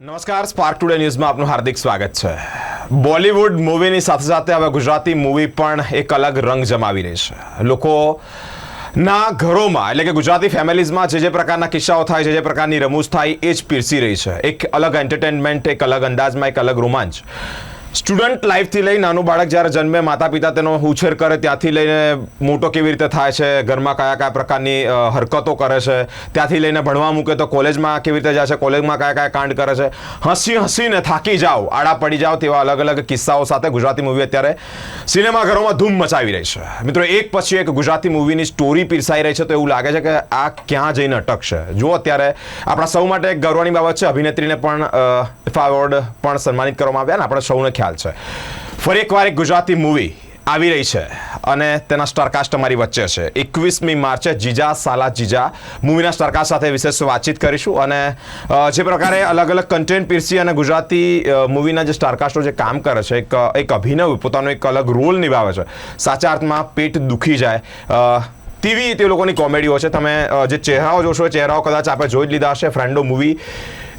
નમસ્કાર spark today ન્યૂઝમાં આપનું હાર્દિક સ્વાગત છે. બોલિવૂડ મૂવીની સાથે સાથે હવે ગુજરાતી મૂવી પણ એક અલગ રંગ જમાવી રહી છે. લોકો ના ઘરોમાં, એટલે કે ગુજરાતી ફેમિલીઝમાં જે જે પ્રકારના કિસ્સાઓ થાય, જે જે પ્રકારની રમૂજ થાય, એ જ પીરસી રહી છે. એક અલગ એન્ટરટેનમેન્ટ એક અલગ અંદાજમાં, એક અલગ રોમાંચ. સ્ટુડન્ટ લાઈફથી લઈ નાનું બાળક જ્યારે જન્મે માતા પિતા તેનો ઉછેર કરે, ત્યાંથી લઈને મોટો કેવી રીતે થાય છે, ઘરમાં કયા કયા પ્રકારની હરકતો કરે છે, ત્યાંથી લઈને ભણવા મૂકે તો કોલેજમાં કેવી રીતે જાય છે, કોલેજમાં કયા કયા કાંડ કરે છે, હસી હસીને થાકી જાઓ, આડા પડી જાઓ તેવા અલગ અલગ કિસ્સાઓ સાથે ગુજરાતી મૂવી અત્યારે સિનેમાઘરોમાં ધૂમ મચાવી રહી છે. મિત્રો, એક પછી એક ગુજરાતી મૂવીની સ્ટોરી પીરસાઈ રહી છે તો એવું લાગે છે કે આ ક્યાં જઈને અટકશે. જો અત્યારે આપણા સૌ માટે એક ગૌરવની બાબત છે, અભિનેત્રીને પણ ઇફા એવોર્ડ પણ સન્માનિત કરવામાં આવ્યા ને આપણે સૌને ખ્યાલ છે. ફરી એકવાર એક ગુજરાતી મૂવી આવી રહી છે અને તેના સ્ટારકાસ્ટ અમારી વચ્ચે છે. એકવીસમી માર્ચે જીજા સાલા જીજા મૂવીના સ્ટારકાસ્ટ સાથે વિશેષ વાતચીત કરીશું અને જે પ્રકારે અલગ અલગ કન્ટેન્ટ પીરસી અને ગુજરાતી મૂવીના જે સ્ટારકાસ્ટો જે કામ કરે છે, એક એક અભિનવ પોતાનો એક અલગ રોલ નિભાવે છે. સાચા અર્થમાં પેટ દુખી જાય તેવી તે લોકોની કોમેડીઓ છે. તમે જે ચહેરાઓ જોશો ચહેરાઓ કદાચ આપણે જોઈ જ લીધા હશે. ફ્રેન્ડો મૂવી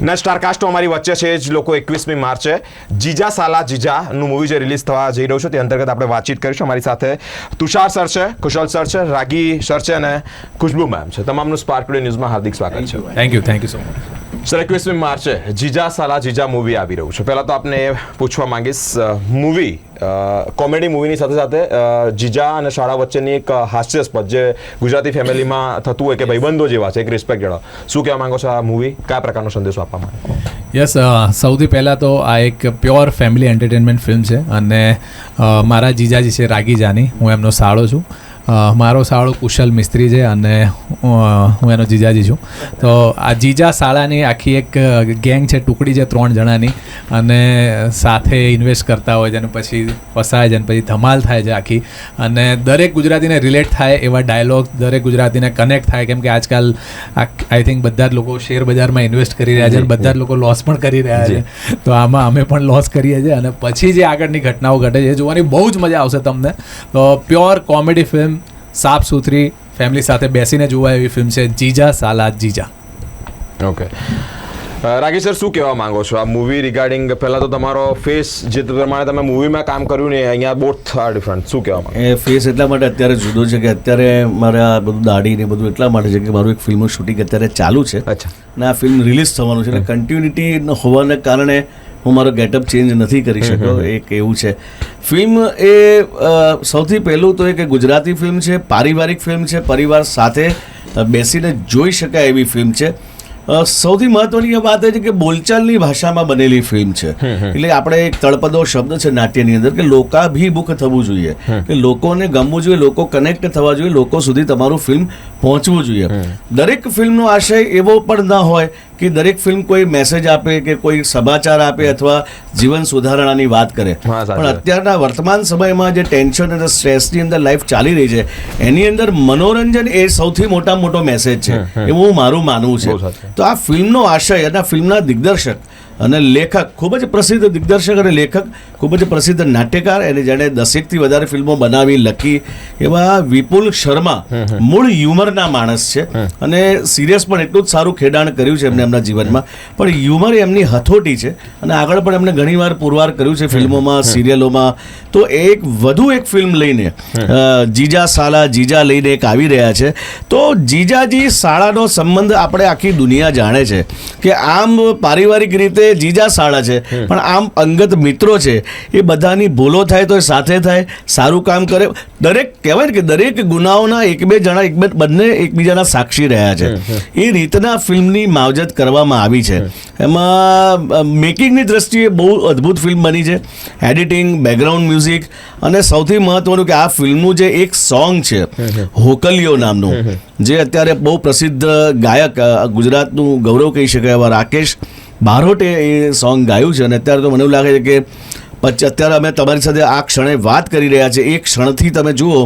ના સ્ટારકાસ્ટો અમારી વચ્ચે છે, જ લોકો એકવીસમી માર્ચે જીજા સાલા જીજાનું મૂવી જે રિલીઝ થવા જઈ રહ્યું છે, તે અંતર્ગત આપણે વાતચીત કરીશું. અમારી સાથે તુષાર સર છે, કુશલ સર છે, રાગી સર છે અને ખુશ્બુ મેમ છે. તમામનું સ્પાર્ક ન્યૂઝમાં હાર્દિક સ્વાગત છે. Thank you thank you so much sir એકવીસમી માર્ચે જીજા સાલા જીજા મૂવી આવી રહ્યું છે. પહેલાં તો આપને પૂછવા માંગીશ મૂવી કોમેડી મૂવીની સાથે સાથે જીજા અને શાળા વચ્ચેની એક હાસ્યાસ્પદ જે ગુજરાતી ફેમિલીમાં થતું હોય કે ભાઈબંધો જેવા છે એક રિસ્પેક્ટ જેવા. શું કહેવા માંગો છો આ મૂવી? કયા પ્રકારનો સંદેશો આપવા માંગો? યસ સૌથી પહેલાં તો આ એક પ્યોર ફેમિલી એન્ટરટેનમેન્ટ ફિલ્મ છે. અને મારા જીજાજી છે રાગી જાની હું એમનો સાળો છું. મારો સાળો કુશલ મિસ્ત્રી છે અને હું એનો જીજાજી છું. તો આ જીજા શાળાની આખી એક ગેંગ છે ટુકડી છે ત્રણ જણાની. અને સાથે ઇન્વેસ્ટ કરતા હોય છે અને પછી ફસાય છે અને પછી ધમાલ થાય છે આખી. અને દરેક ગુજરાતીને રિલેટ થાય એવા ડાયલોગ દરેક ગુજરાતીને કનેક્ટ થાય. કેમ કે આજકાલ આઈ થિંક બધા જ લોકો શેર બજારમાં ઇન્વેસ્ટ કરી રહ્યા છે અને બધા જ લોકો લોસ પણ કરી રહ્યા છે. તો આમાં અમે પણ લોસ કરીએ છીએ અને પછી જે આગળની ઘટનાઓ ઘટે છે એ જોવાની બહુ જ મજા આવશે તમને. તો પ્યોર કોમેડી ફિલ્મ સાફ સુથરી ફેમિલી સાથે બેસીને જોવા એવી ફિલ્મ છે જીજા સાલા જીજા. ઓકે રાગી સર શું કહેવા માંગો છો? આ મૂવી રિગાર્ડિંગ પહેલાં તો તમારો ફેસ જે પ્રમાણે તમે મૂવીમાં કામ કર્યું ને અહીંયા બોથ આર ડિફરન્ટ શું કહેવા માંગો? એ ફેસ એટલા માટે અત્યારે જુદો છે કે અત્યારે મારે આ બધું દાઢી ને બધું એટલા માટે છે કે મારું એક ફિલ્મનું શૂટિંગ અત્યારે ચાલુ છે. અચ્છા. અને આ ફિલ્મ રિલીઝ થવાનું છે. એટલે કન્ટિન્યુટી હોવાને કારણે હું મારો ગેટઅપ ચેન્જ નથી કરી શક્યો એક એવું છે. ફિલ્મ એ સૌથી પહેલું તો એ કે ગુજરાતી ફિલ્મ છે પારિવારિક ફિલ્મ છે પરિવાર સાથે બેસીને જોઈ શકાય એવી ફિલ્મ છે. સૌથી મહત્વની વાત એ છે કે બોલચાલની ભાષામાં બનેલી ફિલ્મ છે. એટલે આપણે એક તળપદો શબ્દ છે નાટ્યની અંદર કે લોકાભિમુખ થવું જોઈએ. કે લોકોને ગમવું જોઈએ લોકો કનેક્ટ થવા જોઈએ લોકો સુધી તમારું ફિલ્મ પહોંચવું જોઈએ. દરેક ફિલ્મનો આશય એવો પણ ના હોય કે દરેક ફિલ્મ કોઈ મેસેજ આપે કે કોઈ સમાચાર આપે અથવા જીવન સુધારણાની વાત કરે. પણ અત્યારના વર્તમાન સમયમાં જે ટેન્શન અને સ્ટ્રેસની અંદર લાઈફ ચાલી રહી છે એની અંદર મનોરંજન એ સૌથી મોટા મોટો મેસેજ છે. એવું મારું માનવું છે. તો આ ફિલ્મનો આશય અને ફિલ્મના દિગ્દર્શક અને લેખક ખૂબ જ પ્રસિદ્ધ દિગ્દર્શક અને લેખક ખૂબ જ પ્રસિદ્ધ નાટ્યકાર અને જેણે દસેકથી વધારે ફિલ્મો બનાવી લખી એવા વિપુલ શર્મા મૂળ હ્યુમરના માણસ છે. અને સિરિયસ પણ એટલું જ સારું ખેડાણ કર્યું છે એમને એમના જીવનમાં. પણ હ્યુમર એમની હથોટી છે અને આગળ પણ એમને ઘણીવાર પુરવાર કર્યું છે ફિલ્મોમાં સિરિયલોમાં. તો એક વધુ એક ફિલ્મ લઈને જીજા સાલા જીજા લઈને એક આવી રહ્યા છે. તો જીજાજી શાળાનો સંબંધ આપણે આખી દુનિયા જાણે છે કે આમ પારિવારિક રીતે જીજા શાળા છે પણ આમ અંગત મિત્રો છે એ બધાની ભૂલો થાય તો એ સાથે થાય સારું કામ કરે. દરેક કહેવાય ને કે દરેક ગુનાઓના એક બે જણા એક બે બંને એકબીજાના સાક્ષી રહ્યા છે. એ રીતના ફિલ્મની માવજત કરવામાં આવી છે. એમાં મેકિંગની દ્રષ્ટિએ બહુ અદ્ભુત ફિલ્મ બની છે. એડિટિંગ બેકગ્રાઉન્ડ મ્યુઝિક અને સૌથી મહત્વનું કે આ ફિલ્મનું જે એક સોંગ છે હોકલિયો નામનું જે અત્યારે બહુ પ્રસિદ્ધ ગાયક ગુજરાતનું ગૌરવ કહી શકાય એવા રાકેશ બારોટે એ સોંગ ગાયું છે અને અત્યારે તો મને એવું લાગે છે કે પછી અત્યારે અમે તમારી સાથે આ ક્ષણે વાત કરી રહ્યા છે એ ક્ષણથી તમે જુઓ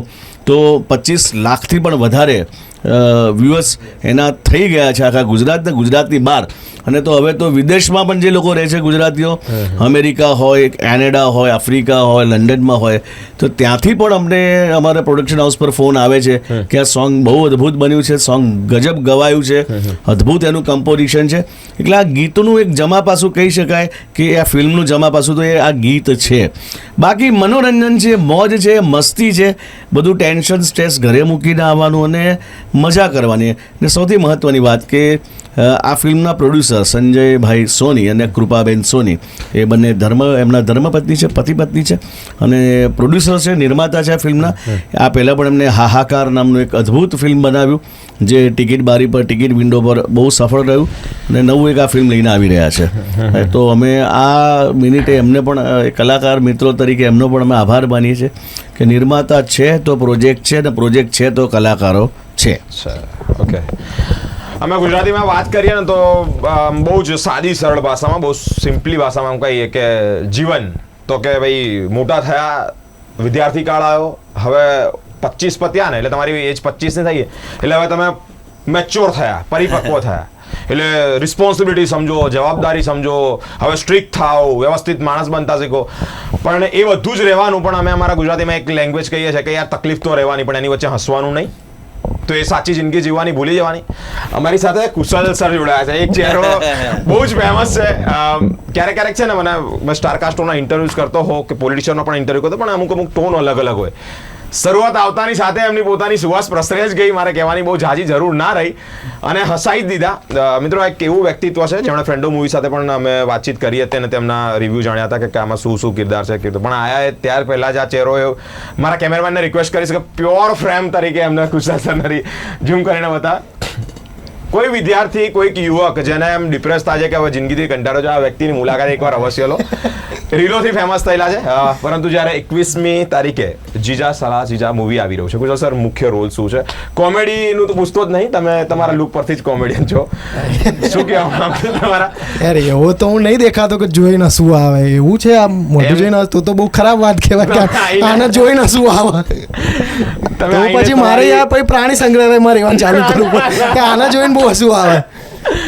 તો પચીસ લાખથી પણ વધારે વ્યૂઅર્સ એના થઈ ગયા છે આખા ગુજરાતને ગુજરાતની બહાર. અને તો હવે તો વિદેશમાં પણ જે લોકો રહે છે ગુજરાતીઓ અમેરિકા હોય કેનેડા હોય આફ્રિકા હોય લંડનમાં હોય તો ત્યાંથી પણ અમને અમારા પ્રોડક્શન હાઉસ પર ફોન આવે છે કે આ સોંગ બહુ અદ્ભુત બન્યું છે સોંગ ગજબ ગવાયું છે અદ્ભુત એનું કમ્પોઝિશન છે. એટલે આ ગીતનું એક જમા પાસું કહી શકાય કે આ ફિલ્મનું જમા પાસું તો એ આ ગીત છે. બાકી મનોરંજન છે મોજ છે મસ્તી છે બધું ટેન્શન સ્ટ્રેસ ઘરે મૂકીને આવવાનું અને મજા કરવાની. અને સૌથી મહત્ત્વની વાત કે આ ફિલ્મના પ્રોડ્યુસર સંજયભાઈ સોની અને કૃપાબેન સોની એ બંને ધર્મ એમના ધર્મપત્ની છે પતિ પત્ની છે અને પ્રોડ્યુસર છે નિર્માતા છે આ ફિલ્મના. આ પહેલાં પણ એમને હાહાકાર નામનું એક અદ્ભુત ફિલ્મ બનાવ્યું જે ટિકિટ બારી પર ટિકિટ વિન્ડો પર બહુ સફળ રહ્યું અને નવું એક આ ફિલ્મ લઈને આવી રહ્યા છે. તો અમે આ મિનિટે એમને પણ કલાકાર મિત્રો તરીકે એમનો પણ અમે આભાર માનીએ છીએ કે નિર્માતા છે તો પ્રોજેક્ટ છે ને પ્રોજેક્ટ છે તો કલાકારો. છે. ઓકે. અમે ગુજરાતીમાં વાત કરીએ ને તો બહુ જ સાદી, સરળ ભાષામાં, બહુ સિમ્પલી ભાષામાં એમ કહીએ કે જીવન. તો કે ભાઈ, મોટા થયા, વિદ્યાર્થી કાળ આવ્યો, હવે પચીસ પત્યા ને, એટલે તમારી એજ પચીસની થઈ એટલે હવે તમે મેચ્યોર થયા, પરિપક્વ થયા. એટલે રિસ્પોન્સિબિલિટી સમજો, જવાબદારી સમજો, હવે સ્ટ્રિક્ટ થાઓ, વ્યવસ્થિત માણસ બનતા શીખો. પણ એ બધું જ રહેવાનું, પણ અમે અમારા ગુજરાતીમાં એક લેંગ્વેજ કહીએ છીએ કે યાર તકલીફ તો રહેવાની, પણ એની વચ્ચે હસવાનું નહીં. તો એ સાચી જિંદગી જીવવાની ભૂલી જવાની. અમારી સાથે કુશલ સર જોડાયા છે. એક ચહેરો બહુ જ ફેમસ છે. ક્યારેક ક્યારેક છે ને, મને સ્ટારકાસ્ટોના ઇન્ટરવ્યુઝ કરતો હો કે પોલિટિશિયનનો પણ ઇન્ટરવ્યુ કરતો, પણ અમુક અમુક ટોન અલગ અલગ હોય. શરૂઆત આવતાની સાથે એમની પોતાની સુવાસ પ્રસરે જ ગઈ. મારે કહેવાની બહુ ઝાઝી જરૂર ના રહી. અને હસાઈ જ દીધા. મિત્રો એક એવું વ્યક્તિત્વ છે? જેમણે ફ્રેન્ડો મૂવી સાથે પણ અમે વાતચીત કરી હતી અને તેમના રિવ્યૂ જાણ્યા હતા કે આમાં શું શું કિરદાર છે કીધું પણ આયા ત્યાર પહેલાં જ આ ચહેરો મારા કેમેરામેનને રિક્વેસ્ટ કરીશ કે પ્યોર ફ્રેમ તરીકે એમને સરનરી ઝૂમ કરીને બતા કોઈ વિદ્યાર્થી કોઈક યુવક જેને એમ ડિપ્રેસ થાય છે કે હવે જિંદગીથી કંટાળો છે આ વ્યક્તિની મુલાકાત એકવાર અવશ્ય લો. રીલોથી ફેમસ થયેલા છે. પરંતુ જ્યારે એકવીસમી તારીખે જીજા સલા જીજા મૂવી આવી રહ્યું છે કુશલ સર મુખ્ય રોલ શું છે? કોમેડીનું તો પૂછતો જ નહીં તમે તમારા લુક પરથી જ કોમેડિયન છો. શું કહેવા તમારા? યાર એવો તો હું નહીં દેખાતો કે જોઈને શું આવે એવું છે આ મોઢું જોઈને તો તો બહુ ખરાબ વાત કહેવાય કે આને જોઈને શું આવે. તમે તો પછી મારે યાર પછી પ્રાણી સંગ્રહાલયમાં રહેવાનું ચાલુ કરવું કે આને જોઈને બહુ હસવું આવે.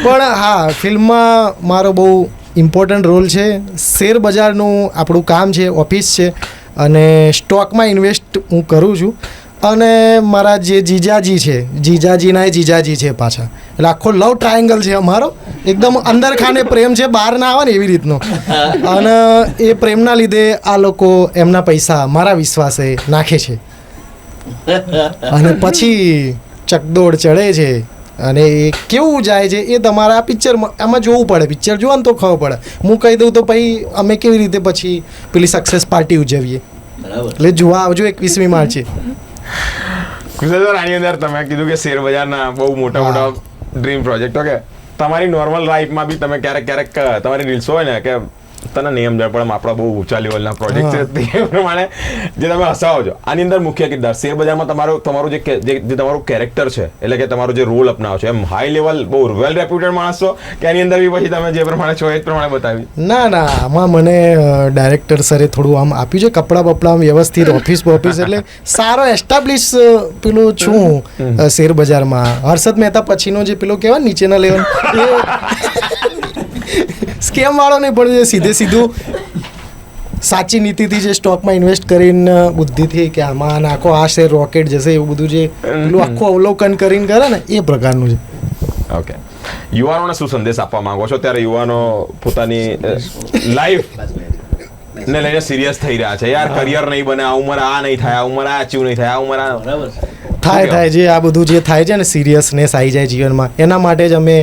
પણ હા, ફિલ્મમાં મારો બહુ ઇમ્પોર્ટન્ટ રોલ છે. શેર બજારનું આપણું કામ છે ઓફિસ છે, અને સ્ટોકમાં ઇન્વેસ્ટ હું કરું છું. અને મારા જે જીજાજી છે, જીજાજીના એ જીજાજી છે પાછા. એટલે આખો લવ ટ્રાયેંગલ છે અમારો. એકદમ અંદર ખાને પ્રેમ છે, બહાર ના આવે ને એવી રીતનો. અને એ પ્રેમના લીધે આ લોકો એમના પૈસા મારા વિશ્વાસે નાખે છે. અને પછી ચકદોડ ચડે છે. અને એ કેવું જાય છે એ તમારા પિક્ચર આમાં જોવું પડે. પિક્ચર જોવા ને તો ખબર પડે. હું કહી દઉં તો પછી અમે કેવી રીતે પછી પેલી સક્સેસ પાર્ટી ઉજવીએ? એટલે જોવા આવજો એકવીસમી માર્ચે ગુજરાત આની અંદર તમે કીધું કે શેર બજારના બહુ મોટા મોટા ડ્રીમ પ્રોજેક્ટ ઓકે તમારી નોર્મલ લાઈફમાં બી તમે ક્યારેક ક્યારેક તમારી રીલ્સ હોય ને કે તને નિયમ પણ આપણા બહુ ઊંચા લેવલના પ્રોજેક્ટ છે. તે પ્રમાણે જે તમે હસાવો છો. આની અંદર મુખ્ય કિરદાર શેર બજારમાં તમારો તમારું જે જે તમારું કેરેક્ટર છે એટલે કે તમારું જે રોલ અપનાવો છો. એમ હાઈ લેવલ બહુ વેલ રેપ્યુટેડ માણસ છો કે એની અંદર બી પછી તમે જે પ્રમાણે છો એ જ પ્રમાણે બતાવી. ના ના આમાં મને ડાયરેક્ટર સરે થોડું આમ આપ્યું છે. કપડાં બપડા વ્યવસ્થિત ઓફિસ ઓફિસ એટલે સારો એસ્ટાબ્લિશ પેલું છું શેર બજારમાં હર્ષદ મહેતા પછીનો જે પેલો કહેવાય નીચેના લેવલ સ્કેમ વાળો નહીં પણ જે સીધે સીધું સાચી નીતિથી જે સ્ટોકમાં ઇન્વેસ્ટ કરીને બુદ્ધિથી કે આમાં નાખો આ શેર રોકેટ જશે એવું બધું જે પેલું આખું અવલોકન કરીને કરે ને એ પ્રકારનું છે. ઓકે યુવાનોને શું સંદેશ આપવા માંગો છો? ત્યારે યુવાનો પોતાની લાઈફ ને લઈને સિરિયસ થઈ રહ્યા છે. યાર કરિયર નહીં બને આ ઉંમર આ નહીં થાય આ ઉંમર આ અચીવ નહીં થાય આ ઉંમર આ બરાબર થાય થાય જે આ બધું જે થાય છે ને સિરિયસનેસ આવી જાય જીવનમાં. એના માટે જ અમે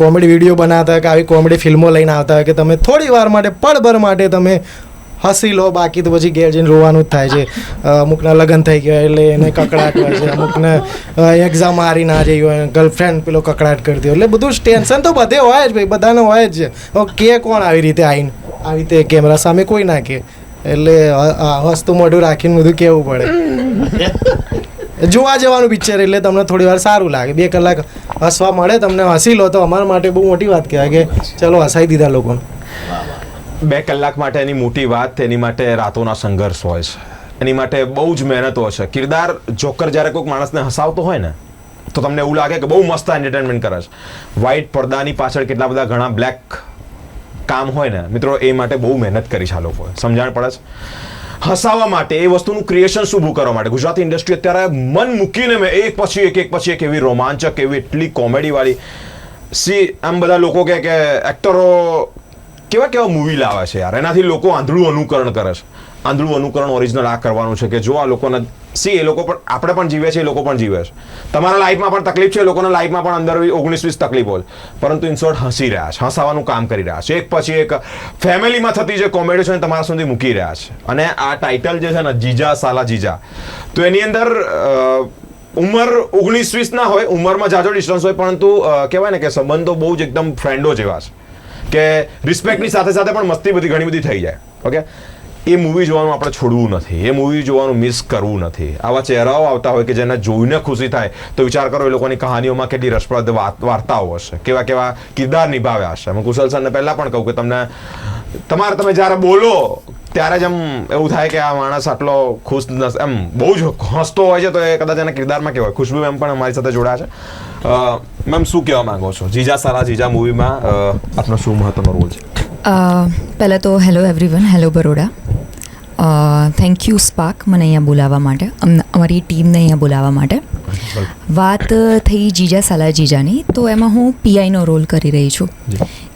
કોમેડી વીડિયો બનાવતા કે આવી કોમેડી ફિલ્મો લઈને આવતા હોય કે તમે થોડી વાર માટે પળભર માટે તમે હસી લો બાકી તો પછી ઘેર જઈને રોવાનું જ થાય છે. અમુકના લગ્ન થઈ ગયા એટલે એને કકડાટ હોય છે અમુકને એક્ઝામ હારી ના જઈ હોય ગર્લફ્રેન્ડ પેલો કકડાટ કરતી હોય. એટલે બધું ટેન્શન તો બધે હોય જ ભાઈ બધાને હોય જ. કે કોણ આવી રીતે આવીને? આવી રીતે કેમેરા સામે કોઈ ના કે. એટલે હસતું મોઢું રાખીને બધું કહેવું પડે? જોવા જવાનું પિક્ચર એટલે તમને થોડી વાર સારું લાગે. બે કલાક હસવા મળે, તમને હસી લો તો અમારા માટે બહુ મોટી વાત કહેવાય કે ચલો હસાઈ દીધા લોકોને. બે કલાક માટે એની મોટી વાત એની માટે રાતોના સંઘર્ષ હોય છે. એની માટે બહુ જ મહેનત હોય છે. કિરદાર જોકર જ્યારે કોઈક માણસને હસાવતો હોય ને, તો તમને એવું લાગે કે બહુ મસ્ત એન્ટરટેનમેન્ટ કરે છે. વ્હાઇટ પડદાની પાછળ કેટલા બધા ઘણા બ્લેક કામ હોય ને, મિત્રો, એ માટે બહુ મહેનત કરી છે આ લોકોએ સમજણ પડે છે? હસાવવા માટે, એ વસ્તુનું ક્રિએશન શું કરવા માટે? ગુજરાતી ઇન્ડસ્ટ્રી અત્યારે મન મૂકીને મેં એક પછી એક એક પછી એક એવી રોમાંચક, એવી એટલી કોમેડીવાળી સી આમ બધા લોકો કહે કે એક્ટરો કેવા કેવા મૂવી લાવે છે યાર? એનાથી લોકો આંધળું અનુકરણ કરે છે. આંધળું અનુકરણ ઓરિજિનલ આ કરવાનું છે કે જો આ લોકોને સી, એ લોકો પણ આપણે પણ જીવે છે એ લોકો પણ જીવે છે. તમારા લાઈફમાં પણ તકલીફ છે લોકોના લાઈફમાં પણ અંદર ઓગણીસ વીસ તકલીફો છે પરંતુ ઇન શોર્ટ હસી રહ્યા છે, હસાવાનું કામ કરી રહ્યા છે. એક પછી એક ફેમિલીમાં થતી જે કોમેડી છે એ તમારા સુધી મૂકી રહ્યા છે. અને આ ટાઇટલ જે છે ને, જીજા સાલા જીજા. તો એની અંદર ઉંમર ઓગણીસ વીસ ના હોય, ઉંમરમાં જાજો ડિસ્ટન્સ હોય, પરંતુ કહેવાય ને કે સંબંધો બહુ જ એકદમ ફ્રેન્ડો જેવા છે. કે રિસ્પેક્ટની સાથે સાથે પણ મસ્તી બધી ઘણી બધી થઈ જાય. ઓકે એ મૂવી જોવાનું આપણે છોડવું નથી. એ મૂવી જોવાનું મિસ કરવું નથી. આવા ચહેરાઓ આવતા હોય કે જેને જોઈને ખુશી થાય, તો વિચાર કરો એ લોકોની કહાનીઓમાં કેટલી રસપ્રદ વાર્તાઓ હશે. કેવા કેવા કિરદાર નિભાવ્યા હશે. હું કુશલ સરને પહેલાં પણ કહું કે તમને, તમારે તમે જ્યારે બોલો, ત્યારે જ એમ એવું થાય કે આ માણસ આટલો ખુશ એમ બહુ જ હસતો હોય છે, તો એ કદાચ એના કિરદારમાં કહેવાય. ખુશ્બુ મેમ પણ અમારી સાથે જોડાયા છે. મેમ શું કહેવા માંગો છો? જીજા સારા જીજા મૂવીમાં આપનો શું મહત્વનો રોલ છે? પહેલાં તો hello everyone hello Baroda. Thank you Spark મને અહીંયા બોલાવવા માટે. અમને અમારી ટીમને અહીંયા બોલાવવા માટે. વાત થઈ જીજા સાલા જીજાની તો એમાં હું પીઆઈનો રોલ કરી રહી છું.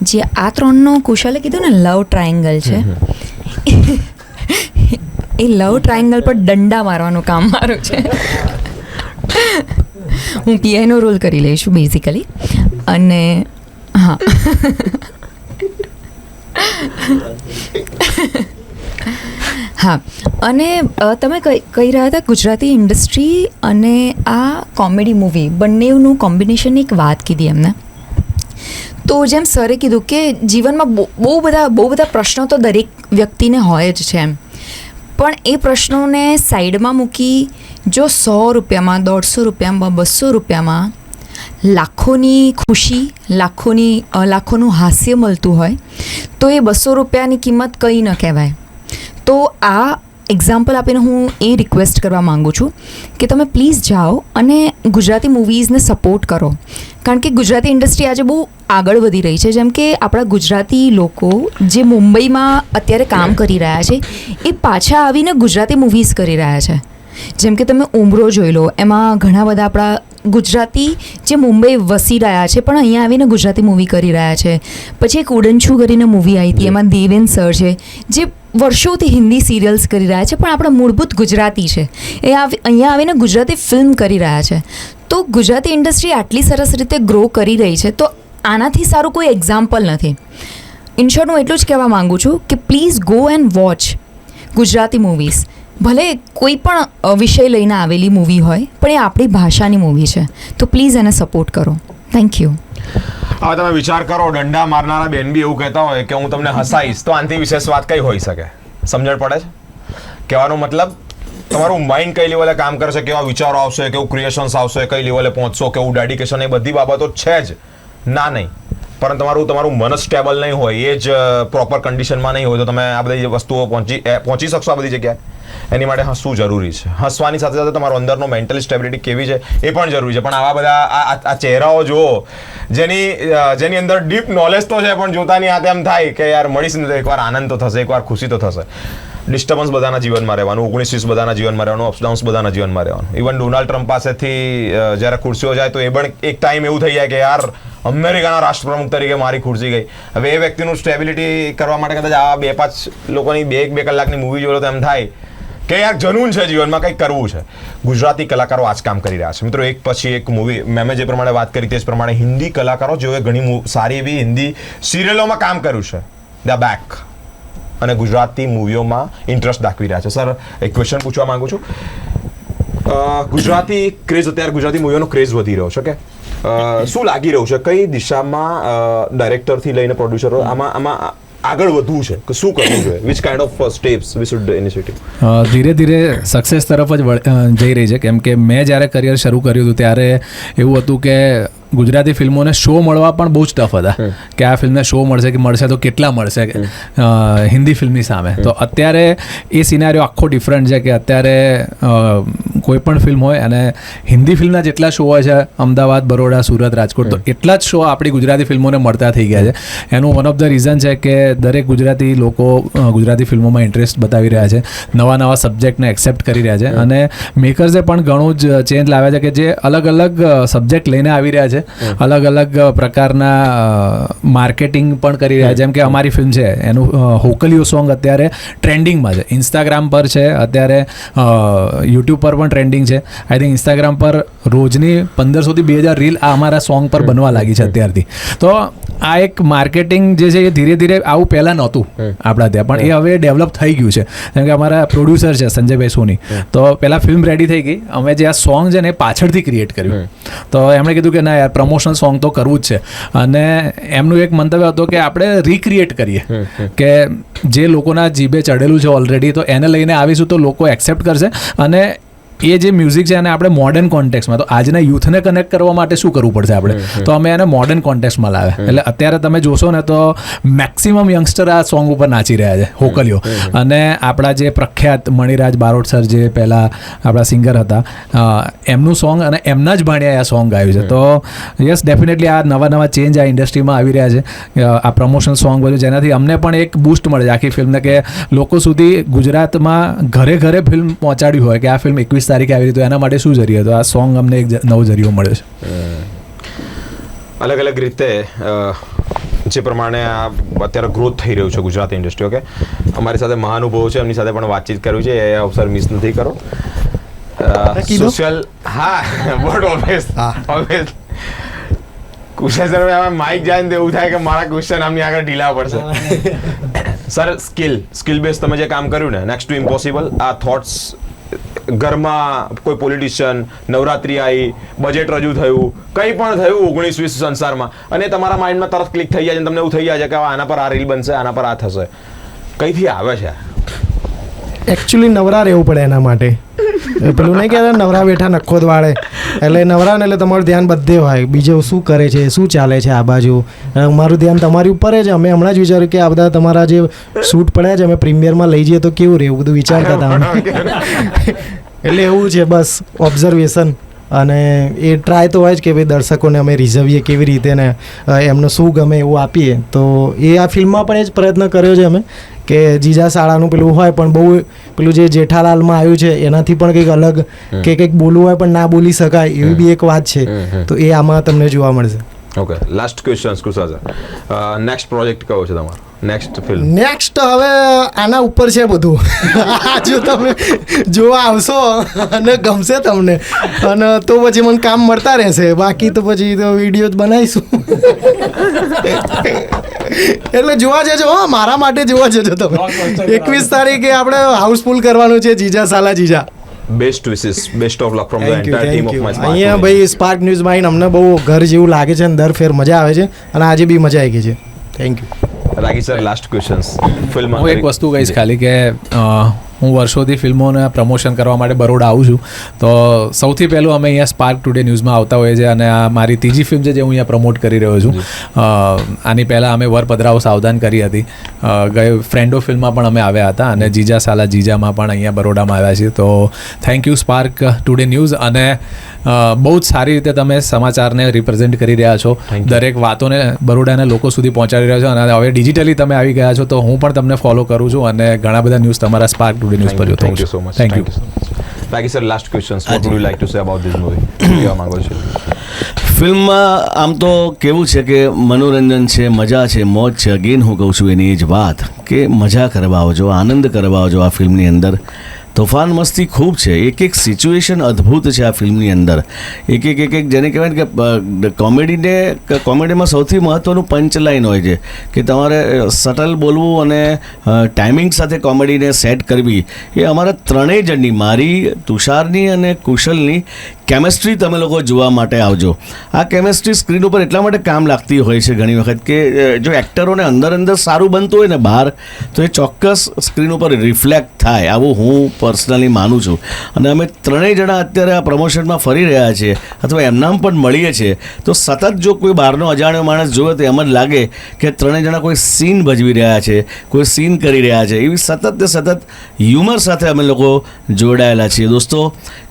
જે. આ ત્રણનો કુશલે કીધું ને લવ ટ્રાયેંગલ છે. એ લવ ટ્રાયેંગલ પર દંડા મારવાનું કામ મારું છે. હું પીઆઈનો રોલ કરી લઈશું બેઝિકલી અને હા. હા. અને તમે કહી રહ્યા હતા ગુજરાતી ઇન્ડસ્ટ્રી અને આ કોમેડી મૂવી બંનેનું કોમ્બિનેશન એક વાત કીધી એમને. તો જેમ સરે કીધું કે જીવનમાં બહુ બધા બહુ બધા પ્રશ્નો તો દરેક વ્યક્તિને હોય જ છે એમ. પણ એ પ્રશ્નોને સાઈડમાં મૂકી જો સો રૂપિયામાં, દોઢસો રૂપિયામાં, બસો રૂપિયામાં લાખોની ખુશી, લાખોની લાખોનું હાસ્ય મળતું હોય, તો એ બસો રૂપિયાની કિંમત કંઈ ન કહેવાય. તો આ એક્ઝામ્પલ આપીને હું એ રિક્વેસ્ટ કરવા માગું છું કે તમે પ્લીઝ જાઓ અને ગુજરાતી મૂવીઝને સપોર્ટ કરો. કારણ કે ગુજરાતી ઇન્ડસ્ટ્રી આજે બહુ આગળ વધી રહી છે. જેમ કે આપણા ગુજરાતી લોકો જે મુંબઈમાં અત્યારે કામ કરી રહ્યા છે એ પાછા આવીને ગુજરાતી મૂવીઝ કરી રહ્યા છે. જેમ કે તમે ઉમરો જોઈ લો એમાં ઘણા બધા આપણા ગુજરાતી જે મુંબઈ વસી રહ્યા છે પણ અહીંયા આવીને ગુજરાતી મૂવી કરી રહ્યા છે. પછી એક ઉડનછુ કરીને મૂવી આવી હતી એમાં દેવેન સર છે જે વર્ષોથી હિન્દી સિરિયલ્સ કરી રહ્યા છે, પણ આપણા મૂળભૂત ગુજરાતી છે. એ અહીંયા આવીને ગુજરાતી ફિલ્મ કરી રહ્યા છે. તો ગુજરાતી ઇન્ડસ્ટ્રી આટલી સરસ રીતે ગ્રો કરી રહી છે, તો આનાથી સારું કોઈ એક્ઝામ્પલ નથી. ઇનશોર્ટ હું એટલું જ કહેવા માગું છું કે please go and watch Gujarati movies ભલે કોઈ પણ વિષય લઈને આવેલી મૂવી હોય, પણ એ આપણી ભાષાની મૂવી છે. તો પ્લીઝ એને સપોર્ટ કરો. થેન્ક યુ હવે તમે વિચાર કરો દંડા મારનારા બેન બી એવું કહેતા હોય કે હું તમને હસાઈશ, તો આનાથી વિશેષ વાત કઈ હોઈ શકે? સમજણ પડે છે? કહેવાનો મતલબ, તમારું માઇન્ડ કઈ લેવલે કામ કરશે, કેવા વિચારો આવશે, કેવું ક્રિએશન્સ આવશે, કઈ લેવલે પહોંચશો, કેવું ડેડિકેશન એ બધી બાબતો છે જ. ના, નહીં. પણ તમારું તમારું મન સ્ટેબલ નહીં હોય, એ જ પ્રોપર કન્ડિશનમાં નહીં હોય, તો તમે આ બધી વસ્તુઓ પહોંચી પહોંચી શકશો આ બધી જગ્યાએ? એની માટે હસવું જરૂરી છે. હસવાની સાથે સાથે તમારો અંદરનો મેન્ટલ સ્ટેબિલિટી કેવી છે એ પણ જરૂરી છે. પણ આવા બધા આ ચહેરાઓ જુઓ, જેની જેની અંદર ડીપ નોલેજ તો છે, પણ જોતાની આ તેમ થાય કે યાર મળીશ તો એકવાર આનંદ તો થશે, એકવાર ખુશી તો થશે. ડિસ્ટર્બન્સ બધાના જીવનમાં રહેવાનું ઓગણીસ વીસ બધાના જીવનમાં રહેવાનું અપડાઉન્સ બધાના જીવનમાં રહેવાનું. ઇવન ડોનાલ્ડ ટ્રમ્પ પાસેથી જ્યારે ખુરશીઓ જાય તો એ પણ એક ટાઈમ એવું થઈ જાય કે યાર અમેરિકાના રાષ્ટ્રપ્રમુખ તરીકે મારી ખુરશી ગઈ. હવે એ વ્યક્તિનું સ્ટેબિલિટી કરવા માટે કદાચ આ બે પાંચ લોકોની બે એક બે કલાકની મૂવી જોયો તો એમ થાય કે યાર જનૂન છે જીવનમાં, કંઈક કરવું છે. ગુજરાતી કલાકારો આ જ કામ કરી રહ્યા છે. મિત્રો, એક પછી એક મૂવી મેમે જે પ્રમાણે વાત કરી તે જ પ્રમાણે હિન્દી કલાકારો જેઓએ ઘણી મુ- સારી એવી હિન્દી સિરિયલોમાં કામ કર્યું છે. ધ બેક અને ગુજરાતી મૂવીઓમાં ઇન્ટરેસ્ટ દાખવી રહ્યા છે. સર એક ક્વેશ્ચન પૂછવા માંગુ છું. ગુજરાતી ક્રેઝ અત્યારે ગુજરાતી મૂવીઓનો ક્રેઝ વધી રહ્યો છે કે શું લાગી રહ્યું છે? કઈ દિશામાં ડાયરેક્ટરથી લઈને પ્રોડ્યુસરો આમાં આમાં આગળ વધવું છે, કે શું કરવું જોઈએ? Which kind of steps we should initiative ધીરે ધીરે સક્સેસ તરફ જ જઈ રહી છે. કેમ કે મેં જ્યારે કરિયર શરૂ કર્યું હતું, ત્યારે એવું હતું કે ગુજરાતી ફિલ્મોને શો મળવા પણ બહુ જ ટફ હતા. કે આ ફિલ્મને શો મળશે કે મળશે તો કેટલા મળશે? હિન્દી ફિલ્મની સામે. તો અત્યારે એ સિનારીઓ આખો ડિફરન્ટ છે કે અત્યારે કોઈ પણ ફિલ્મ હોય અને હિન્દી ફિલ્મના જેટલા શો હોય છે અમદાવાદ બરોડા સુરત રાજકોટ તો એટલા જ શો આપણી ગુજરાતી ફિલ્મોને મળતા થઈ ગયા છે. એનું વન ઓફ ધ રીઝન છે કે દરેક ગુજરાતી લોકો ગુજરાતી ફિલ્મોમાં ઇન્ટરેસ્ટ બતાવી રહ્યા છે નવા નવા સબ્જેક્ટને એક્સેપ્ટ કરી રહ્યા છે. અને મેકર્સે પણ ઘણું જ ચેન્જ લાવ્યા છે કે જે અલગ અલગ સબ્જેક્ટ લઈને આવી રહ્યા છે. અલગ અલગ પ્રકારના માર્કેટિંગ પણ કરી રહ્યા છે. જેમ કે અમારી ફિલ્મ છે એનું હોકલિયો સોંગ અત્યારે ટ્રેન્ડિંગમાં છે. ઇન્સ્ટાગ્રામ પર છે અત્યારે યુટ્યુબ પર પણ ટ્રેન્ડિંગ છે. આઈ થિંક ઇન્સ્ટાગ્રામ પર રોજની પંદરસોથી બે હજાર રીલ આ અમારા સોંગ પર બનવા લાગી છે અત્યારથી. તો આ એક માર્કેટિંગ જે છે એ ધીરે ધીરે આવું પહેલાં નહોતું આપણા ત્યાં પણ એ હવે ડેવલપ થઈ ગયું છે. જેમ કે અમારા પ્રોડ્યુસર છે સંજયભાઈ સોની તો પહેલાં ફિલ્મ રેડી થઈ ગઈ. અમે જે આ સોંગ છે ને એ પાછળથી ક્રિએટ કર્યું. તો એમણે કીધું કે ના યાર પ્રમોશનલ સોંગ તો કરવું જ છે. અને એમનું એક મંતવ્ય હતો કે આપણે રિક્રિએટ કરીએ. કે જે લોકોના જીભે ચડેલું છે ઓલરેડી તો એને લઈને આવીશું તો લોકો એક્સેપ્ટ કરશે. અને એ જે મ્યુઝિક છે એને આપણે મોડર્ન કોન્ટેક્સમાં તો આજના યુથને કનેક્ટ કરવા માટે શું કરવું પડશે આપણે? તો અમે એને મોડર્ન કોન્ટેક્સમાં લાવ્યા. એટલે અત્યારે તમે જોશો ને તો મેક્સિમમ યંગસ્ટર આ સોંગ ઉપર નાચી રહ્યા છે હોકલીઓ. અને આપણા જે પ્રખ્યાત મણિરાજ બારોટ સર જે પહેલાં આપણા સિંગર હતા એમનું સોંગ અને એમના જ ભાણિયા આ સોંગ ગાયું છે. તો યસ ડેફિનેટલી આ નવા નવા ચેન્જ આ ઇન્ડસ્ટ્રીમાં આવી રહ્યા છે. આ પ્રમોશન સોંગ બધું જેનાથી અમને પણ એક બૂસ્ટ મળે છે આખી ફિલ્મને કે લોકો સુધી ગુજરાતમાં ઘરે ઘરે ફિલ્મ પહોંચાડ્યું હોય કે આ ફિલ્મ એકવીસ તારીખે આવી રહી તો એના માટે શું જરીયો હતો આ સોંગ અમને એક નવો જરીયો મળ્યો છે. અલગ અલગ રીતે જે પ્રમાણે આ અત્યારે ગ્રોથ થઈ રહ્યું છે ગુજરાત ઇન્ડસ્ટ્રી ઓકે અમારી સાથે મહાનુભવો છે એમની સાથે પણ વાતચીત કરવી છે એ અવસર મિસ નથી કરો? સોશિયલ હા બટ ઓલવેઝ હા. ઓલવેઝ સર સર માઇક જાઈને એવું થાય કે મારા ક્વેશ્ચન આમની આગળ ઢીલા પડશે. સર સ્કિલ સ્કિલ બેઝ તમે જે કામ કર્યું ને નેક્સ્ટ ટુ ઇમ્પોસિબલ આ થોટ્સ ઘરમાં કોઈ પોલિટિશિયન નવરાત્રી આવી બજેટ રજૂ થયું કંઈ પણ થયું ઓગણીસ વીસ સંસારમાં અને તમારા માઇન્ડમાં તરત ક્લિક થઈ જાય છે તમને એવું થઈ જાય છે કે આના પર આ રીલ બનશે આના પર આ થશે. કઈથી આવે છે? એકચ્યુઅલી નવરા રહેવું પડે એના માટે. પેલું નહીં કહેતા નવરા બેઠા નખો વાળે. એટલે નવરા ને એટલે તમારું ધ્યાન બધે હોય. બીજું શું કરે છે શું ચાલે છે આ બાજુ? અમારું મારું ધ્યાન તમારી ઉપર જ. અમે હમણાં જ વિચાર્યું કે આ બધા તમારા જે શૂટ પડ્યા છે અમે પ્રીમિયરમાં લઈ જઈએ તો કેવું રહે એવું બધું વિચારતા હતા એટલે એવું છે બસ ઓબ્ઝર્વેશન અને એ ટ્રાય તો હોય જ કે ભાઈ દર્શકોને અમે રિઝવીએ કેવી રીતે ને એમને શું ગમે એવું આપીએ. તો એ આ ફિલ્મમાં પણ એ જ પ્રયત્ન કર્યો છે અમે કે જીજા શાળાનું પેલું હોય પણ બહુ પેલું જે જેઠાલાલમાં આવ્યું છે એનાથી પણ કંઈક અલગ કે કંઈક બોલવું હોય પણ ના બોલી શકાય એવી બી એક વાત છે. તો એ આમાં તમને જોવા મળશે. ઓકે લાસ્ટ ક્વેશ્ચન કુશા નેક્સ્ટ પ્રોજેક્ટ કયો છે તમારો? નેક્સ્ટ ફિલ્મ નેક્સ્ટ હવે આના ઉપર છે બધું. આ જો તમે જોવા આવશો અને ગમશે તમને. અને તો પછી મને કામ મળતા રહેશે. બાકી તો પછી તો વીડિયો જ બનાવીશું. એટલે જોવા જજો હા મારા માટે જોવા જજો તમે. એકવીસ તારીખે આપણે હાઉસફુલ કરવાનું છે જીજા સાલા જીજા. Best wishes best of luck from the you entire team thank of my અહીંયા ભાઈ સ્પાર્ક ન્યૂઝ માઇન અમને બહુ ઘર જેવું લાગે છે અને દર ફેર મજા આવે છે અને આજે બી મજા આવી ગઈ છે. Thank you Ragi sir last questions film હું એક વસ્તુ કહીશ ખાલી કે હું વર્ષોથી ફિલ્મોને પ્રમોશન કરવા માટે બરોડા આવું છું. તો સૌથી પહેલું અમે અહીંયા સ્પાર્ક ટુડે ન્યૂઝમાં આવતા હોઈએ છીએ અને આ મારી ત્રીજી ફિલ્મ છે જે હું અહીંયા પ્રમોટ કરી રહ્યો છું. આની પહેલાં અમે વરપધરાઓ સાવધાન કરી હતી. ગઈ ફ્રેન્ડો ફિલ્મમાં પણ અમે આવ્યા હતા અને જીજા સાલા જીજામાં પણ અહીંયા બરોડામાં આવ્યા છીએ. તો thank you Spark today news અને બહુ જ સારી રીતે તમે સમાચારને રિપ્રેઝેન્ટ કરી રહ્યા છો. દરેક વાતોને બરોડાના લોકો સુધી પહોંચાડી રહ્યા છો અને હવે ડિજિટલી તમે આવી ગયા છો તો હું પણ તમને ફોલો કરું છું અને ઘણા બધા ન્યૂઝ તમારા સ્પાર્ક ટુડે ન્યૂઝ પર thank you so much thank you Ragi sir last questions what would you like to say about this movie કહેવા માંગો છો ફિલ્મમાં આમ તો કેવું છે કે મનોરંજન છે મજા છે મોજ છે. અગેન હું કહું છું એની એ જ વાત કે મજા કરવા આવજો આનંદ કરવા આવજો આ ફિલ્મની અંદર. તોફાન મસ્તી ખૂબ છે. એક એક સિચ્યુએશન અદ્ભુત છે આ ફિલ્મની અંદર. એક એક એક એક જેને કહેવાય ને કે કોમેડીને કોમેડીમાં સૌથી મહત્ત્વનું પંચ લાઇન હોય છે કે તમારે સટલ બોલવું અને ટાઈમિંગ સાથે કોમેડીને સેટ કરવી એ અમારા ત્રણેય જણની, મારી, તુષારની અને કુશલની કેમેસ્ટ્રી તમે લોકો જોવા માટે આવજો. આ કેમેસ્ટ્રી સ્ક્રીન ઉપર એટલા માટે કામ લાગતી હોય છે ઘણી વખત કે જો એક્ટરોને અંદર અંદર સારું બનતું હોય ને બહાર, તો એ ચોક્કસ સ્ક્રીન ઉપર રિફ્લેક્ટ થાય. આવું હું પર્સનલી માનું છું. અને અમે ત્રણેય જણા અત્યારે આ પ્રમોશનમાં ફરી રહ્યા છીએ અથવા એમનામ પણ મળીએ છીએ. તો સતત જો કોઈ બહારનો અજાણ્યો માણસ જોવે તો એમ જ લાગે કે ત્રણેય જણા કોઈ સીન ભજવી રહ્યા છે, કોઈ સીન કરી રહ્યા છે. એવી સતત ને સતત હ્યુમર સાથે અમે લોકો જોડાયેલા છીએ. દોસ્તો,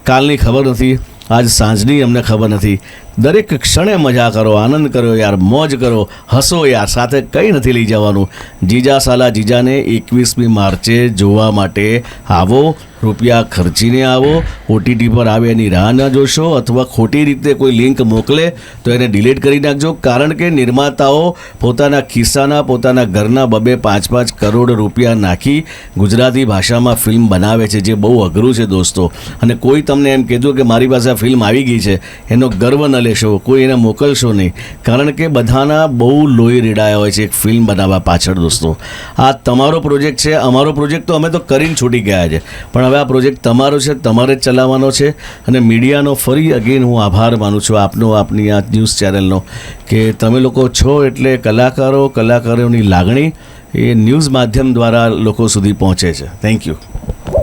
કાલની ખબર નથી, આજ સાંજની અમને ખબર નથી. દરેક ક્ષણે મજા કરો, આનંદ કરો યાર, મોજ કરો, હસો યાર, સાથે કંઈ નથી લઈ જવાનું. જીજા સાલા જીજાને એકવીસમી માર્ચે જોવા માટે આવો, રૂપિયા ખર્ચીને આવો, ઓટીટી પર આવે એની રાહ ન જોશો અથવા ખોટી રીતે કોઈ લિંક મોકલે તો એને ડિલીટ કરી નાખજો. કારણ કે નિર્માતાઓ પોતાના ખિસ્સાના, પોતાના ઘરના બબે પાંચ પાંચ કરોડ રૂપિયા નાખી ગુજરાતી ભાષામાં ફિલ્મ બનાવે છે, જે બહુ અઘરું છે દોસ્તો. અને કોઈ તમને એમ કીધું કે મારી પાસે ફિલ્મ આવી ગઈ છે, એનો ગર્વ ન લેશો કોઈ એને મોકલશો નહીં. કારણ કે બધાના બહુ લોહી રેડાયા હોય છે, એક ફિલ્મ બનાવવા પાછળ, દોસ્તો. આ તમારો પ્રોજેક્ટ છે, અમારો પ્રોજેક્ટ તો અમે તો કરીને છૂટી ગયા છે. પણ હવે આ પ્રોજેક્ટ તમારો છે, તમારે જ ચલાવવાનો છે. અને મીડિયાનો ફરી અગેન હું આભાર માનું છું આપનો, આપની આ ન્યૂઝ ચેનલનો, કે તમે લોકો છો એટલે કલાકારો, કલાકારોની લાગણી એ ન્યૂઝ માધ્યમ દ્વારા લોકો સુધી પહોંચે છે. Thank you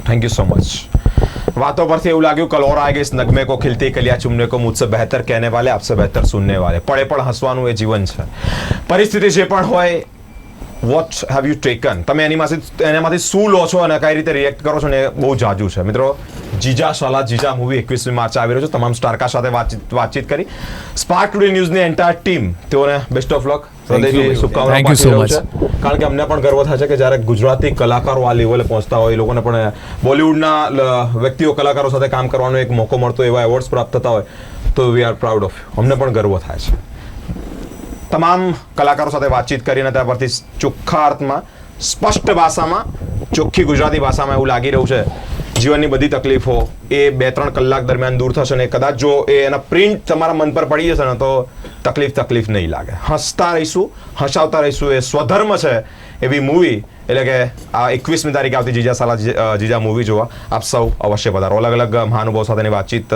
thank you so much વાતો પરથી એવું લાગ્યું કલ और आएगा इस नगमे को खिलती कलियां चुमने को मुझसे बेहतर कहने वाले आपसे बेहतर सुनने वाले પડે પણ હસવાનું એ જીવન છે પરિસ્થિતિ જે પણ હોય વોટ હેવ યુ ટેકન તમે એનીમાંથી એનામાંથી શું લો છો અને કઈ રીતે રિએક્ટ કરો છો ને એ બહુ જાજુ છે મિત્રો જીજા શાલા જીજા મૂવી એકવીસમી માર્ચ આવી રહ્યો છે તમામ સ્ટારકા સાથે વાતચીત વાતચીત કરી સ્પાર્ક ટુડે ન્યૂઝની એન્ટાયર ટીમ તેઓને બેસ્ટ ઓફ લક ભાઈ. શુભકામનાઓ પાઠવી રહ્યું છે. કારણ કે અમને પણ ગર્વ થાય છે કે જ્યારે ગુજરાતી કલાકારો આ લેવલે પહોંચતા હોય એ લોકોને પણ બોલિવૂડના વ્યક્તિઓ કલાકારો સાથે કામ કરવાનો એક મોકો મળતો એવા એવોર્ડ્સ પ્રાપ્ત થતા હોય તો વી આર પ્રાઉડ ઓફ અમને પણ ગર્વ થાય છે. તમામ કલાકારો સાથે વાતચીત કરીને ત્યાં પરથી ચોખ્ખા અર્થમાં સ્પષ્ટ ભાષામાં ચોખ્ખી ગુજરાતી ભાષામાં એવું લાગી રહ્યું છે. જીવનની બધી તકલીફો એ બે ત્રણ કલાક દરમિયાન દૂર થશે ને કદાચ જો એ એના પ્રિન્ટ તમારા મન પર પડી જશે ને તો તકલીફ તકલીફ નહીં લાગે. હસતા રહીશું હસાવતા રહીશું એ સ્વધર્મ છે એવી મૂવી એટલે કે આ એકવીસમી તારીખે આવતી જીજા સાલા જી- જીજા મૂવી જોવા આપ સૌ અવશ્ય પધારો અલગ અલગ મહાનુભાવ સાથેની વાતચીત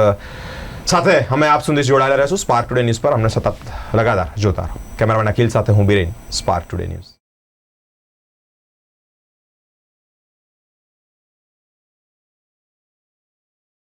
સાથે અમે આપ સુધી જોડાયેલા રહીશું. સ્પાર્ક ટુડે ન્યૂઝ પર અમને સતત લગાતાર જોતા રહો. કેમેરામેન અખિલ સાથે હું બિરેન સ્પાર્ક ટુડે ન્યૂઝ